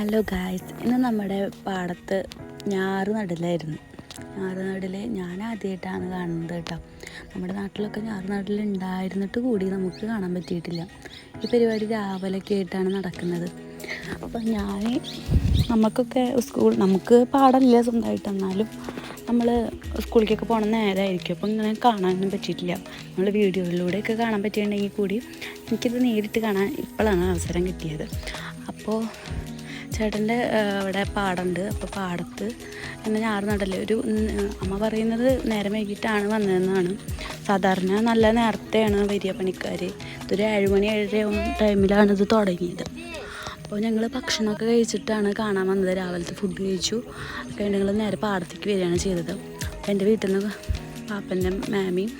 Hello guys ഇന്ന് നമ്മുടെ പാടത്ത് ഞാറ് നടലായിരുന്നു. ഞാറ് നടൽ ഞാൻ ആദ്യമായിട്ടാണ് കാണുന്നത് കേട്ടോ. നമ്മുടെ നാട്ടിലൊക്കെ ഞാറ് നടൽ ഉണ്ടായിരുന്നിട്ട് കൂടി നമുക്ക് കാണാൻ പറ്റിയിട്ടില്ല. ഈ പരിപാടി രാവിലെയൊക്കെ ആയിട്ടാണ് നടക്കുന്നത്. അപ്പം ഞാൻ നമുക്കൊക്കെ സ്കൂൾ നമുക്ക് പാടമില്ല സ്വന്തമായിട്ട്. എന്നാലും നമ്മൾ സ്കൂളിലേക്കൊക്കെ പോകണ നേരമായിരിക്കും അപ്പം ഇങ്ങനെ കാണാനൊന്നും പറ്റിയിട്ടില്ല. നമ്മൾ വീഡിയോയിലൂടെയൊക്കെ കാണാൻ പറ്റിയിട്ടുണ്ടെങ്കിൽ കൂടി എനിക്കിത് നേരിട്ട് കാണാൻ ഇപ്പോഴാണ് അവസരം കിട്ടിയത്. അപ്പോൾ ചേട്ടന്റെ അവിടെ പാടമുണ്ട്. അപ്പോൾ പാടത്ത് എന്നെ ഞാറ് നടൽ. ഒരു അമ്മ പറയുന്നത് നേരം വൈകിട്ടാണ് വന്നതെന്നാണ്. സാധാരണ നല്ല നേരത്തെയാണ് വരിക പണിക്കാർ ഇതൊരു ഏഴുമണി ഏഴര ടൈമിലാണ് ഇത് തുടങ്ങിയത്. അപ്പോൾ ഞങ്ങൾ ഭക്ഷണമൊക്കെ കഴിച്ചിട്ടാണ് കാണാൻ വന്നത്. രാവിലത്തെ ഫുഡ് കഴിച്ചു. കഴിഞ്ഞ് ഞങ്ങൾ നേരെ പാടത്തേക്ക് വരികയാണ് ചെയ്തത്. എന്റെ വീട്ടിൽ നിന്ന് പാപ്പന്റെ മാമിയും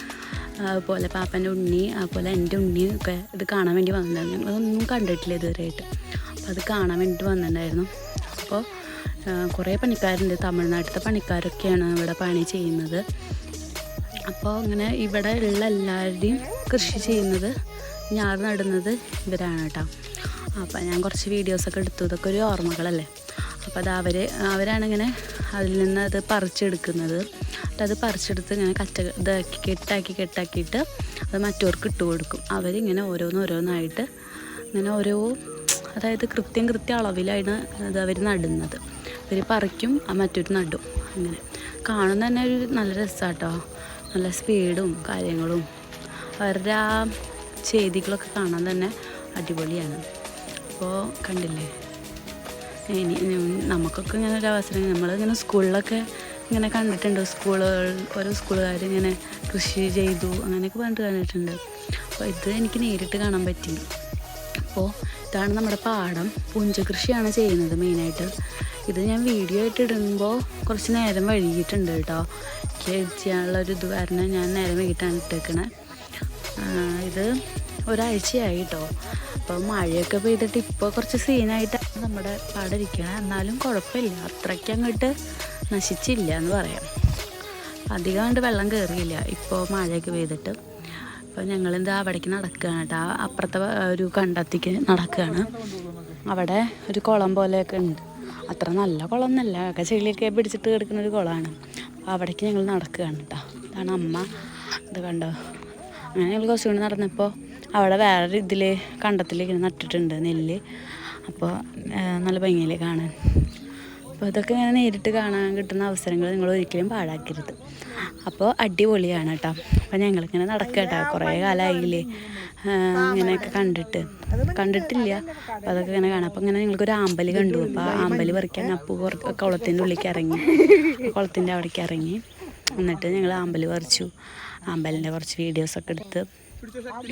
അതുപോലെ പാപ്പന്റെ ഉണ്ണി അതുപോലെ എന്റെ ഉണ്ണിയും ഒക്കെ ഇത് കാണാൻ വേണ്ടി വന്നതാണ്. ഞങ്ങളൊന്നും കണ്ടിട്ടില്ല ഇതുവരെയായിട്ട്. അത് കാണാൻ വേണ്ടിയിട്ട് വന്നിട്ടുണ്ടായിരുന്നു. അപ്പോൾ കുറേ പണിക്കാരുണ്ട്. തമിഴ്നാട്ടിലത്തെ പണിക്കാരൊക്കെയാണ് ഇവിടെ പണി ചെയ്യുന്നത്. അപ്പോൾ അങ്ങനെ ഇവിടെ ഉള്ള എല്ലാവരുടെയും കൃഷി ചെയ്യുന്നത് ഞാറ് നടുന്നത് ഇവരാണ് കേട്ടോ. അപ്പോൾ ഞാൻ കുറച്ച് വീഡിയോസൊക്കെ എടുത്തു. ഇതൊക്കെ ഒരു ഓർമ്മകളല്ലേ? അപ്പോൾ അത് അവർ അവരാണ് ഇങ്ങനെ അതിൽ നിന്ന് അത് പറിച്ചെടുക്കുന്നത്. എന്നിട്ട് അത് പറിച്ചെടുത്ത് ഇങ്ങനെ കറ്റ ഇതാക്കി കെട്ടാക്കി കെട്ടാക്കിയിട്ട് അത് മറ്റവർക്ക് ഇട്ട് കൊടുക്കും. അവരിങ്ങനെ ഓരോന്നോരോന്നായിട്ട് ഇങ്ങനെ ഓരോ അതായത് കൃത്യം കൃത്യ അളവിലാണ് അത് അവർ നടുന്നത്. അവർ പറിക്കും മറ്റൊരു നടും. അങ്ങനെ. കാണുന്ന തന്നെ ഒരു നല്ല രസമാട്ടോ നല്ല സ്പീഡും കാര്യങ്ങളും. അവരുടെ ആ ചെയ്തികളൊക്കെ കാണാൻ തന്നെ അടിപൊളിയാണ്. അപ്പോൾ കണ്ടില്ലേ? ഇനി നമുക്കൊക്കെ ഇങ്ങനെ ഒരു അവസരം നമ്മളിങ്ങനെ സ്കൂളിലൊക്കെ ഇങ്ങനെ കണ്ടിട്ടുണ്ട്. സ്കൂളുകൾ ഓരോ സ്കൂളുകാർ ഇങ്ങനെ കൃഷി ചെയ്തു അങ്ങനെയൊക്കെ പറഞ്ഞിട്ട് കണ്ടിട്ടുണ്ട്. അപ്പോൾ ഇത് എനിക്ക് നേരിട്ട് കാണാൻ പറ്റി. അപ്പോൾ ഇതാണ് നമ്മുടെ പാടം. പുഞ്ച കൃഷിയാണ് ചെയ്യുന്നത് മെയിനായിട്ട്. ഇത് ഞാൻ വീഡിയോ ആയിട്ട് ഇടുമ്പോൾ കുറച്ച് നേരം വൈകിയിട്ടുണ്ട് കേട്ടോ. എനിക്ക് ചെയ്യാനുള്ള ഒരു ഇത് കാരണം ഞാൻ നേരം വൈകിട്ടാണ് ഇട്ടേക്കണേ. ഇത് ഒരാഴ്ചയായി കേട്ടോ. അപ്പോൾ മഴയൊക്കെ പെയ്തിട്ട് ഇപ്പോൾ കുറച്ച് സീനായിട്ടാണ് നമ്മുടെ പാടം ഇരിക്കണേ. എന്നാലും കുഴപ്പമില്ല. അത്രയ്ക്ക് അങ്ങോട്ട് നശിച്ചില്ല എന്ന് പറയാം. അധികം കണ്ട് വെള്ളം കയറിയില്ല ഇപ്പോൾ മഴയൊക്കെ പെയ്തിട്ട്. അപ്പോൾ ഞങ്ങളെന്താ അവിടേക്ക് നടക്കുകയാണ് കേട്ടോ അപ്പുറത്തെ ഒരു കണ്ടത്തിക്ക് നടക്കുകയാണ് അവിടെ ഒരു കുളം പോലെയൊക്കെ ഉണ്ട്. അത്ര നല്ല കുളം എന്നല്ല ഒക്കെ ചെളിയൊക്കെ പിടിച്ചിട്ട് കിടക്കുന്ന ഒരു കുളമാണ്. അപ്പോൾ അവിടേക്ക് ഞങ്ങൾ നടക്കുകയാണ് കേട്ടോ അതാണ് അമ്മ. ഇത് കണ്ടോ? അങ്ങനെ ഞങ്ങൾ കുറച്ചും കൂടി നടന്നപ്പോൾ അവിടെ വേറൊരു ഇതിൽ കണ്ടത്തിൽ നട്ടിട്ടുണ്ട് നെല്ല്. അപ്പോൾ നല്ല ഭംഗിയിലേക്കാണ് കാണാൻ. അപ്പോൾ ഇതൊക്കെ ഇങ്ങനെ നേരിട്ട് കാണാൻ കിട്ടുന്ന അവസരങ്ങൾ നിങ്ങൾ ഒരിക്കലും പാഴാക്കരുത്. അപ്പോൾ അടിപൊളിയാണ് കേട്ടോ. അപ്പോൾ ഞങ്ങളിങ്ങനെ നടക്കുക കേട്ടോ കുറേ കാലമായില്ലേ. ഇങ്ങനെയൊക്കെ കണ്ടിട്ട്. കണ്ടിട്ടില്ല. അപ്പോൾ അതൊക്കെ ഇങ്ങനെ കാണാം. അപ്പോൾ ഇങ്ങനെ ഞങ്ങൾക്കൊരു ആമ്പലി കണ്ടു. അപ്പോൾ ആമ്പൽ പറിക്കാൻ അപ്പു കുളത്തിന്റെ ഉള്ളിലേക്ക് ഇറങ്ങി. കുളത്തിന്റെ അവിടേക്ക് ഇറങ്ങി. എന്നിട്ട് ഞങ്ങൾ ആമ്പലി പറിച്ചു. ആമ്പലിന്റെ കുറച്ച് വീഡിയോസൊക്കെ എടുത്ത്.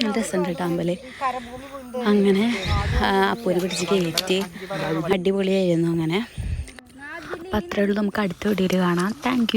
നല്ല രസമുണ്ട് കേട്ടോ അമ്പൽ അങ്ങനെ അപ്പൂര് പിടിച്ച് കയറ്റി. അടിപൊളിയായിരുന്നു അങ്ങനെ. അപ്പം അത്രയേ ഉള്ളൂ. നമുക്ക് അടുത്ത വീഡിയോയിൽ കാണാം. താങ്ക്